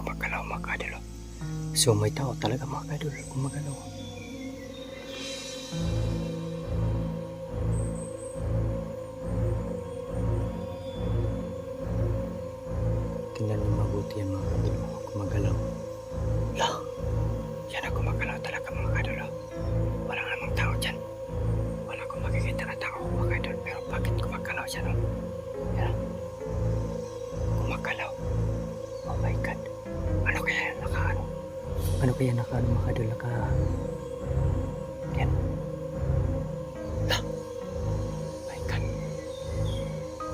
gumagalaw mga kadol. So may tao talaga mga kadol, gumagalaw. Tingnan niyo mabuti yan mga kadol, gumagalaw. Lah, yan talaga mga kadol. Wala namang tao dyan. Wala akong makikita tao mga kadol, pero bakit? Ano kaya naka ano mga kadol naka... Yan. Lah. My God.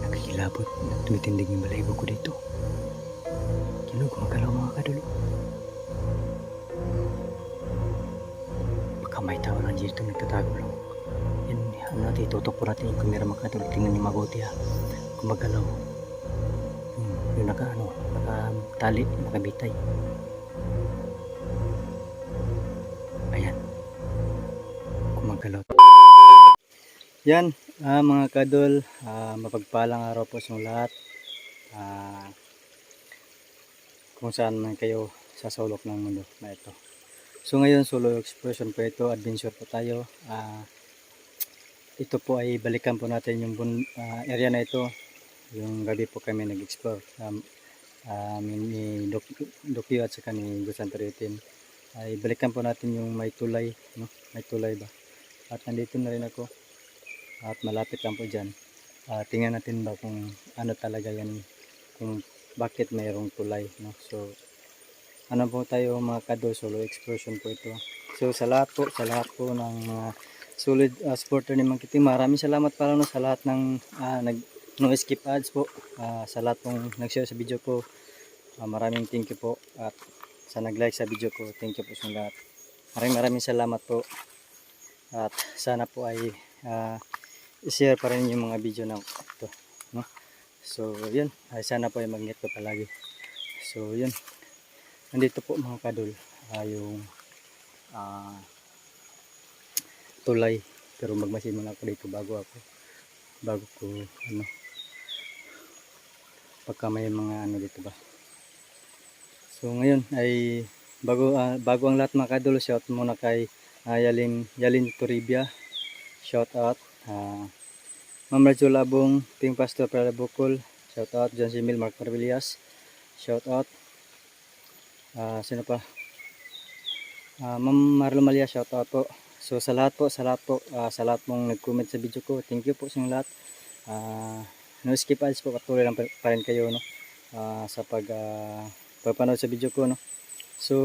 Nakikilabot. Tumitindig yung balahibo ko dito. Kino gumagalaw mga kadol. Baka may tao lang dito nagtatago lang. Yan, ano natin, itutok po natin yung kamera mga kadol. Tingnan niyo mabuti ha. Gumagalaw. Hmm, yung naka ano, naka tali, nakabitay. Yan, ah, mga kadol, ah, mapagpalang araw po sa lahat. Ah, kung saan man kayo sa sulok ng mundo na ito. So ngayon, solo exploration po ito, adventure po tayo. Ah, ito po ay balikan po natin yung bun, ah, area na ito. Yung gabi po kami nag-explore. Um, um, ni Doc, Dokyo at saka ni Gusan Teritin. Ay balikan po natin yung may tulay. No? May tulay ba? At nandito na rin ako. At malapit lang po dyan. Ah, tingnan natin ba kung ano talaga yan. Kung bakit mayroong tulay. No? So, ano po tayo mga kado, solo excursion po ito. So, sa lahat po, sa lahat po ng mga solid uh, supporter ni Mang maraming salamat pala no, sa lahat ng ah, nag no skip ads po. Ah, sa lahat pong nag-share sa video ko. Ah, maraming thank you po. At sa nag-like sa video ko, thank you po sa lahat. Maraming maraming salamat po. At sana po ay ah, i-share pa rin yung mga video na ito. No? So, yun. Ay, sana po ay mag-ingat ko palagi. So, yun. Nandito po mga kadol. ah, yung ah, tulay. Pero magmasid muna ako dito bago ako. Bago ko, ano, pagka may mga ano dito ba. So, ngayon ay bago ah, bago ang lahat mga kadol, shout muna kay ah, Yalin, Yalin Toribia. Shout out. Ah, Ma'am Rachel Abong, Ping Pastor Prada Bukol, shout out. John Simil, Mark Marvillas, shout out. Ah, sino pa? Ah, Ma'am Marlo Malia, shout out po. So sa lahat po, sa lahat po, ah, sa lahat mong nag-comment sa video ko, thank you po sa lahat. Ah, no skip ads po, patuloy lang pa, rin kayo no, ah, sa pag, ah, pagpanood sa video ko. No? So,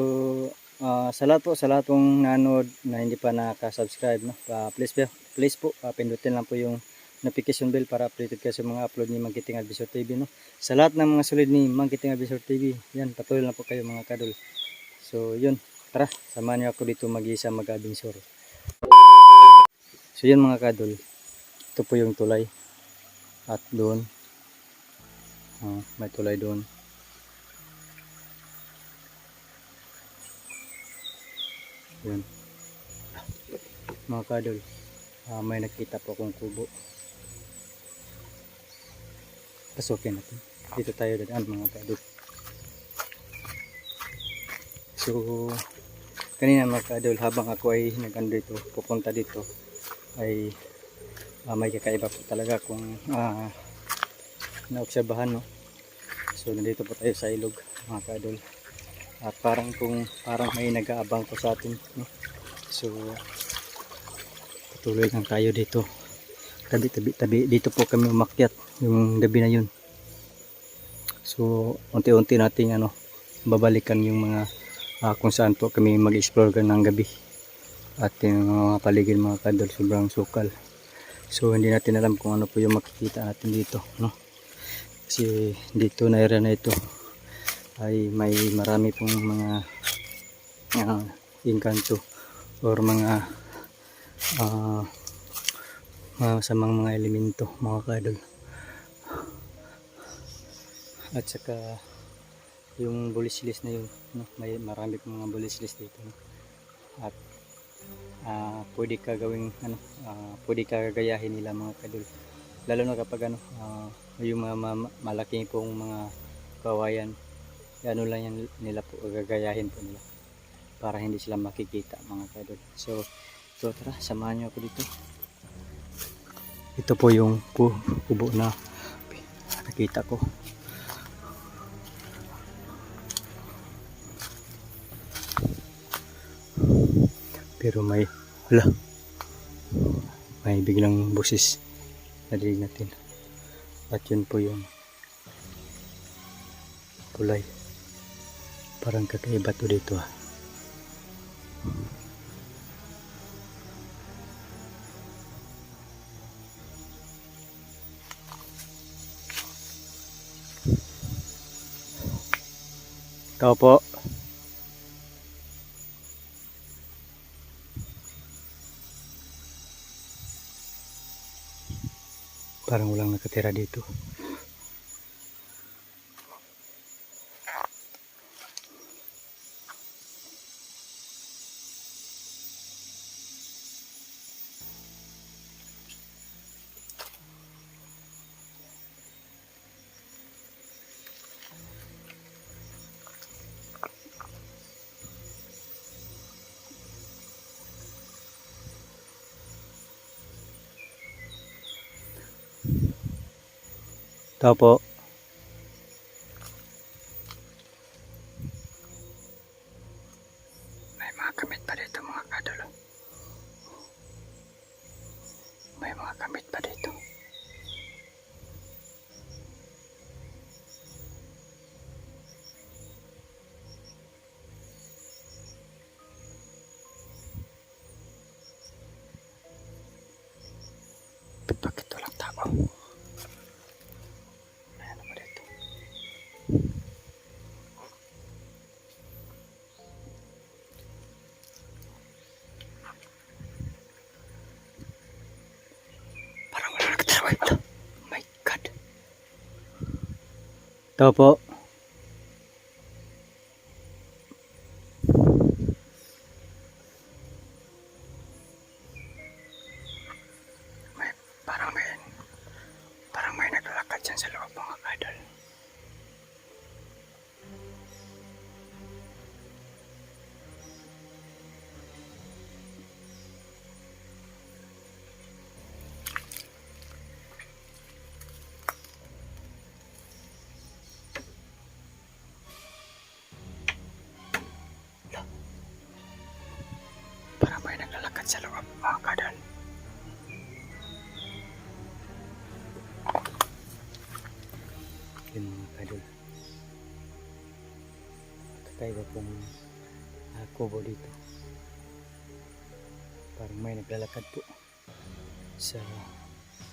ah, sa lahat po, sa lahat pong nanood na hindi pa nakaka-subscribe, no? Ah, please, please po, ah, pindutin lang po yung notification bell para updated kayo sa mga upload ni Mangkiting Advisor TV. No? Sa lahat ng mga sulit ni Mangkiting Advisor TV, yan, patuloy lang po kayo mga kadol. So, yun, tara, samahan niyo ako dito mag-isa mag-adventure. So, yun mga kadol, ito po yung tulay. At doon, ah, may tulay doon. Yun. Mga kadol, ah, may nakita po akong kubo. Pasukin natin. Dito tayo dadaan mga kadol. So, kanina mga kadol, habang ako ay nagano dito, pupunta dito, ay ah, may kakaiba po talaga kung ah, naobserbahan no. So, nandito po tayo sa ilog mga kadol. At parang kung parang may nag-aabang po sa atin no. So, patuloy lang tayo dito. Tabi, tabi, tabi. Dito po kami umakyat yung gabi na yun. So, unti-unti nating ano, babalikan yung mga ah, kung saan po kami mag-explore ng gabi. At yung mga paligid mga kadol, sobrang sukal. So, hindi natin alam kung ano po yung makikita natin dito. No? Kasi dito na area na ito ay may marami pong mga uh, inkanto or mga ah, masamang mga elemento mga kadol at saka yung bulislis na yun no? may marami pong mga bulislis dito no? at ah, pwede ka gawing ano ah, pwede ka gagayahin nila mga kadol lalo na kapag ano ah, yung mga ma- malaking pong mga kawayan ano lang yan nila po, gagayahin po nila para hindi sila makikita mga kadol. So, so tara, samahan niyo ako dito. Ito po yung ku- kubo na nakita ko. Pero may, wala, may biglang busis na dinig natin. At yun po yung kulay. Parang kakaiba to dito ah. Tao po. Parang walang nakatira dito. Tao po. May mga kamit pa dito mga kadalo. May mga kamit pa dito. Bakit Ito po. Sa loob mga kadal. Yun mga kadal. Kakaiba pong uh, kubo dito. Parang may naglalakad po sa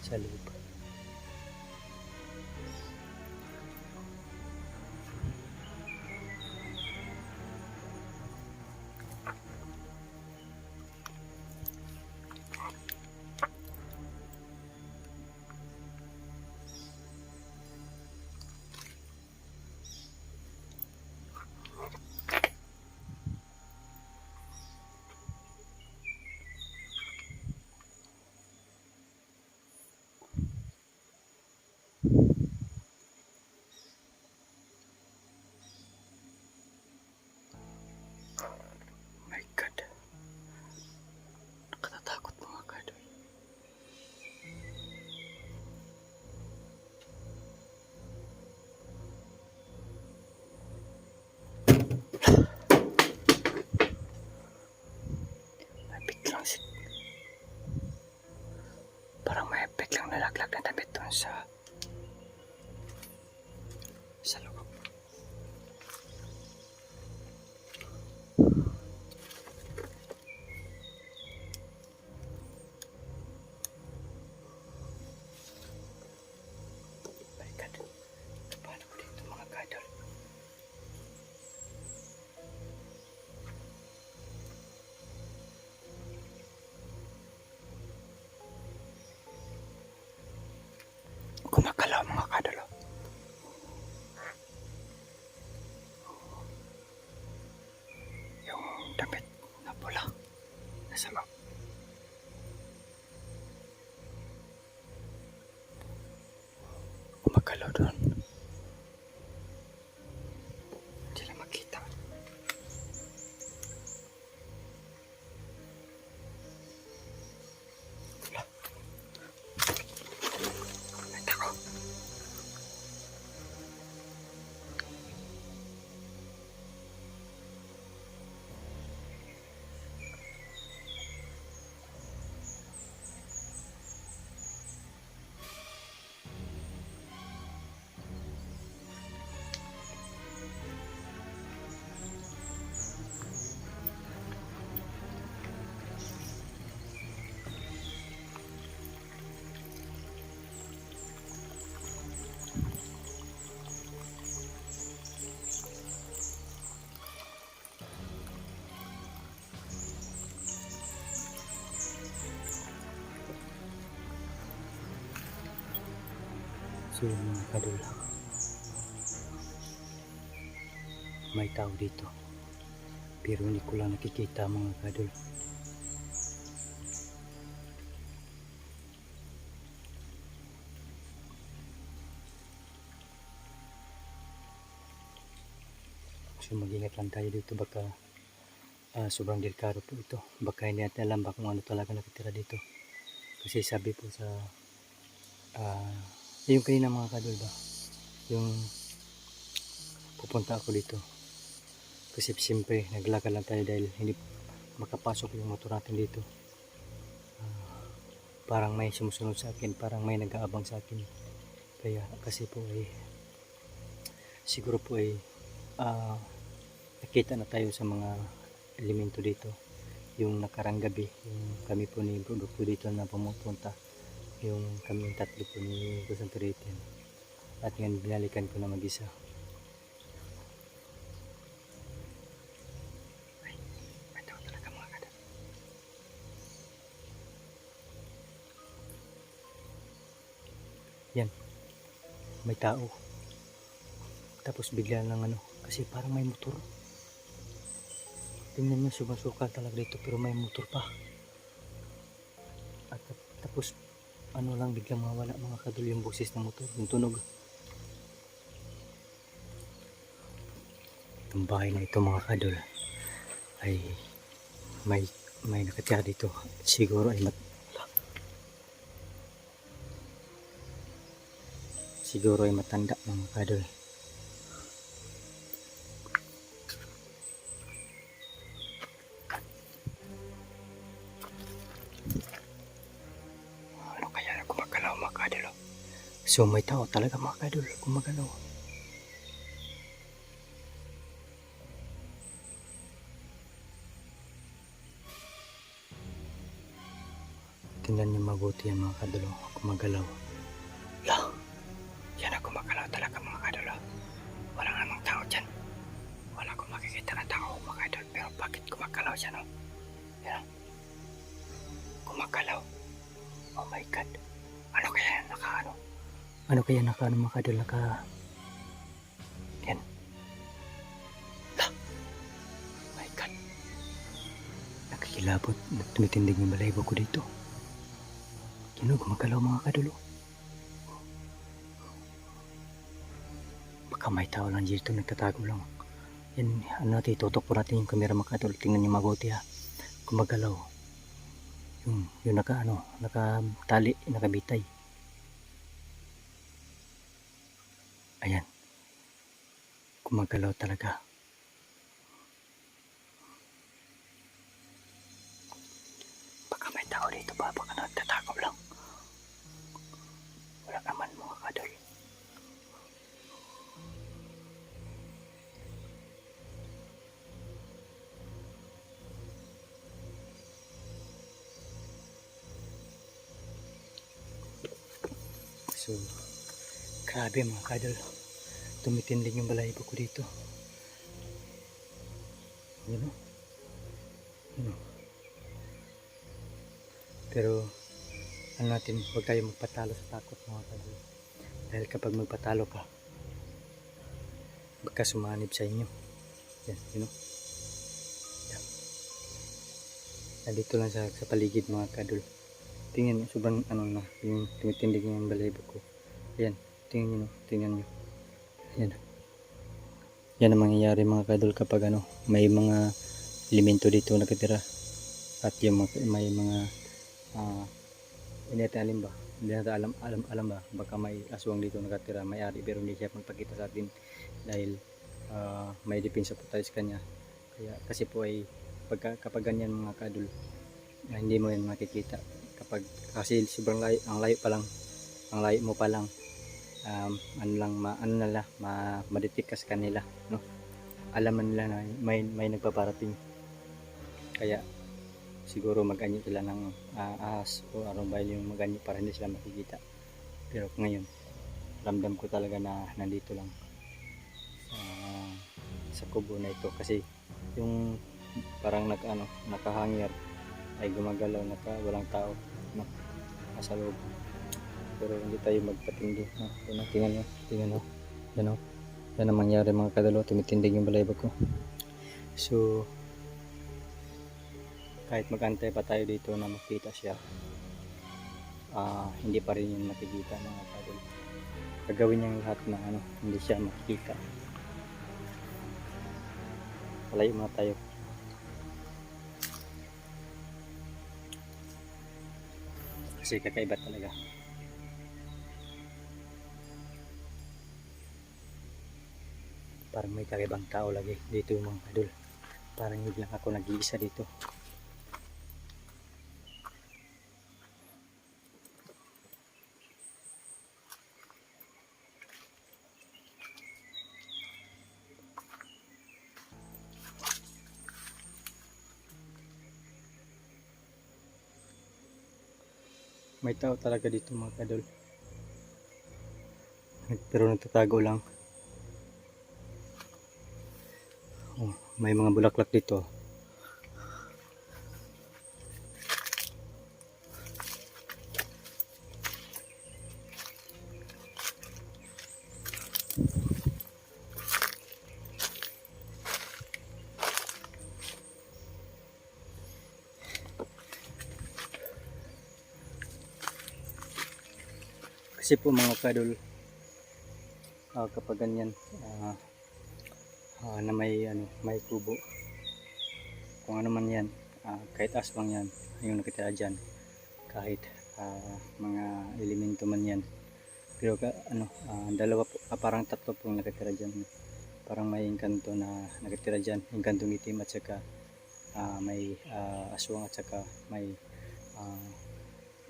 sa loob. Biglang nalaglag na damit sa... sa Kumakalaw mga kadal. So yun mga kadol. May tao dito. Pero hindi ko lang nakikita mga kadol. So mag-ingat lang tayo dito baka ah, sobrang delikado po ito. Baka hindi natin alam baka kung ano talaga nakitira dito. Kasi sabi po sa ah yung kanina mga kadol ba yung pupunta ako dito. Kasi siyempre naglakad lang tayo dahil hindi makapasok yung motor natin dito. Ah, parang may sumusunod sa akin parang may nag-aabang sa akin. Kaya kasi po ay siguro po ay ah, nakita na tayo sa mga elemento dito. Yung nakarang gabi yung kami po ni produkto dito na pumupunta yung kami tatlo po ni Kusang Turitin. At ngayon binalikan ko na mga kadal yan. May tao. Tapos bigla lang ano kasi parang may motor. Tingnan nyo sumasukal talaga dito pero may motor pa. At tap- tapos ano lang biglang mawala mga kadol yung boses ng motor yung tunog. Itong bahay na ito mga kadol ay may may nakatira dito. Siguro ay mat siguro ay matanda mga kadol so may tao talaga mga kadol gumagalaw. Tingnan niyo mabuti yan mga kadol oh, gumagalaw. La yan na gumagalaw talaga mga kadol oh. wala namang tao dyan. Wala akong makikita na tao mga kadol pero bakit gumagalaw siya no? Yan. Gumagalaw. Oh my God. Ano kaya? Ano kaya naka ano mga kadol naka... Yan. La. My God. Nakikilabot. Tumitindig yung balahibo ko dito. Kino gumagalaw mga kadol. oh. Baka may tao lang dito nagtatago lang. Yan, ano natin, tutok po natin yung kamera mga kadol. Tingnan niyo mabuti ha. Gumagalaw yung yung naka ano nakatali nakabitay ayan. Gumagalaw talaga. Baka may tao dito ba? Baka nagtatakaw lang. Wala naman mga kadol So, grabe mga kadol. Tumitinding yung balahibo ko dito. Yun o. Yun o. Pero, ano natin, huwag tayo magpatalo sa takot mga kadol. Dahil kapag magpatalo ka, baka sumanib sa inyo. Yan, yun o. Yan. Nandito lang sa, sa paligid mga kadol tingnan sobrang ano na, yung tumitindig yung balahibo ko. Ayan, tingnan nyo, tingnan nyo. Ayan. Yan ang mangyayari mga kadol kapag ano, may mga elemento dito nakatira. At yung mga, may mga, ah, hindi ba? Hindi natin alam, alam, alam ba? Baka may aswang dito nakatira, may ari, pero hindi siya magpakita sa atin dahil ah, may depensa po tayo sa kanya. Kaya, kasi po ay, pagka, kapag ganyan mga kadol, ah, hindi mo yan makikita kapag kasi sobrang layo ang layo pa lang ang layo mo pa lang um, ano lang ma, ano nila ma, madetect ka sa kanila no? Alaman nila na may may nagpaparating. Kaya siguro mag-anyo sila ng ah, ahas o arong bail yung mag-anyo para hindi sila makikita. Pero ngayon ramdam ko talaga na nandito lang sa sa kubo na ito. Kasi yung parang nag ano nakahangir ay gumagalaw naka walang tao no, nasa loob pero hindi tayo magpatindi. Yun, oh, tingnan nyo, tingnan nyo. Yan o. Yan ang mangyari mga kadalo, tumitindig yung balaybag ko. So, kahit magantay pa tayo dito na makita siya, ah hindi pa rin yung makikita mga kadalo. Gagawin niyang lahat na ano, hindi siya makikita. Palayo muna tayo. Kasi kakaiba talaga. Parang may kakaibang tao lagi dito yung mga kadol. Parang hindi lang ako nag-iisa dito. May tao talaga dito mga kadol. Pero nagtatago lang. May mga bulaklak dito. Kasi po mga kadol, ah, kapag ganyan, ah, ah, na may, ano, may kubo, kung ano man yan, ah, kahit aswang yan, yung nakitira dyan, kahit ah, mga elemento man yan. Pero ka, ano, ah, dalawa po, ah, parang tatlo pong nakitira dyan. Parang may engkanto na nakitira dyan, engkantong itim at saka ah, may ah, aswang at saka may ah,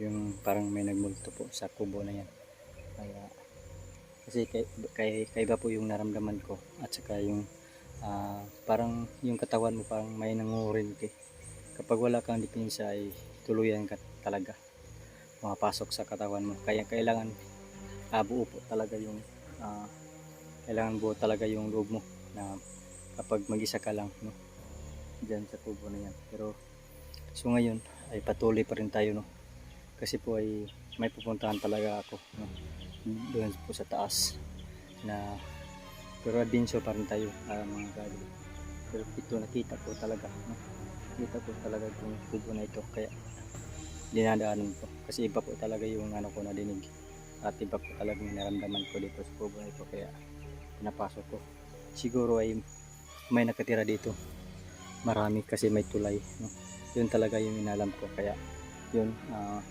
yung parang may nagmulto po sa kubo na yan. Kaya, kasi kay, kay, kaiba po yung naramdaman ko at saka yung ah, parang yung katawan mo parang may nangurin eh. Kapag wala kang depensa ay tuluyan ka talaga mapasok sa katawan mo. Kaya kailangan ah, buo po talaga yung ah, kailangan buo talaga yung loob mo na kapag mag-isa ka lang no diyan sa kubo na yan. Pero so ngayon ay patuloy pa rin tayo no kasi po ay may pupuntahan talaga ako no? doon po sa taas na pero adventure pa rin tayo ah, mga gali pero ito nakita ko talaga no? nakita ko talaga yung kubo na ito kaya dinadaanan ko. Kasi iba po talaga yung ano ko nadinig at iba po talaga yung naramdaman ko dito sa kubo na ito kaya pinapasok ko. Siguro ay may nakatira dito. Marami kasi may tulay no? yun talaga yung inalam ko kaya yun ah,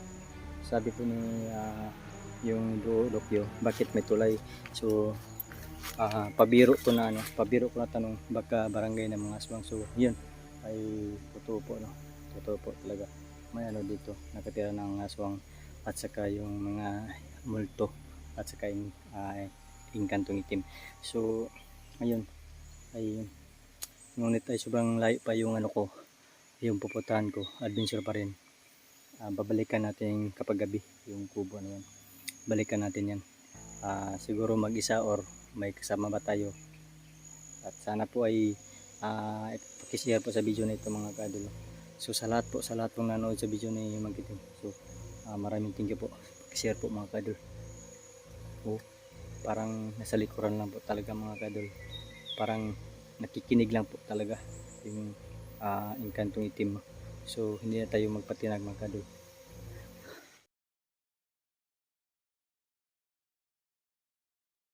sabi po ni ah, yung do dokyo bakit may tulay? So ah, pabiro ko na ano pabiro ko na tanong baka barangay ng mga aswang so yun ay totoo no? Totoo talaga. May ano dito nakatira ng aswang at saka yung mga multo at saka yung uh, ingkantong itim. So ayun ay ngunit ay sobrang layo pa yung ano ko yung pupuntahan ko adventure pa rin. Ah, babalikan natin kapag gabi yung kubo na yan balikan natin yan Ah, siguro mag isa or may kasama ba tayo? At sana po ay uh, pakishare po sa video na ito mga kadol so sa lahat po sa lahat pong nanood sa video na yung magiting so ah, maraming thank you po. Pakishare po mga kadol oh, parang nasa likuran lang po talaga mga kadol parang nakikinig lang po talaga yung uh, inkantong itim so hindi na tayo magpatinag mga kadol